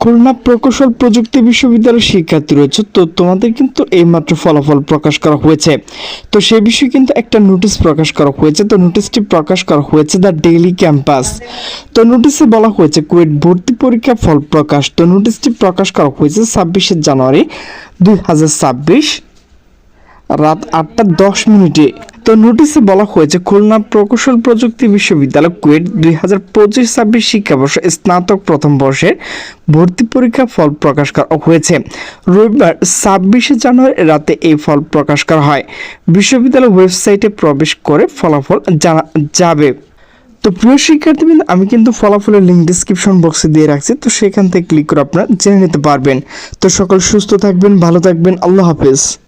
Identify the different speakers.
Speaker 1: খুলনা প্রকৌশল প্রযুক্তি বিশ্ববিদ্যালয়ের শিক্ষার্থী রয়েছে। তো তোমাদের কিন্তু এইমাত্র ফলাফল প্রকাশ করা হয়েছে। তো সেই বিষয়ে কিন্তু একটা নোটিশ প্রকাশ করা হয়েছে। তো নোটিশটি প্রকাশ করা হয়েছে দ্য ডেইলি ক্যাম্পাস। তো নোটিশে বলা হয়েছে কুয়েট ভর্তি পরীক্ষা ফল প্রকাশ। তো নোটিশটি প্রকাশ করা হয়েছে ছাব্বিশে জানুয়ারি দুই হাজার ছাব্বিশ রাত আটটা দশ মিনিটে। তো নোটিশে বলা হয়েছে, খুলনা প্রকৌশল প্রযুক্তি বিশ্ববিদ্যালয় কুয়েট দুই হাজার পঁচিশ ছাব্বিশ শিক্ষাবর্ষ স্নাতক প্রথম বর্ষের ভর্তি পরীক্ষা ফল প্রকাশ করা হয়েছে। রবিবার ছাব্বিশে জানুয়ারি রাতে এই ফল প্রকাশ করা হয়। বিশ্ববিদ্যালয় ওয়েবসাইটে প্রবেশ করে ফলাফল জানা যাবে। তো প্রিয় শিক্ষার্থীবৃন্দ, আমি কিন্তু ফলাফলের লিঙ্ক ডিসক্রিপশন বক্সে দিয়ে রাখছি, তো সেখান থেকে ক্লিক করে আপনারা জেনে নিতে পারবেন। তো সকল সুস্থ থাকবেন, ভালো থাকবেন, আল্লাহ হাফেজ।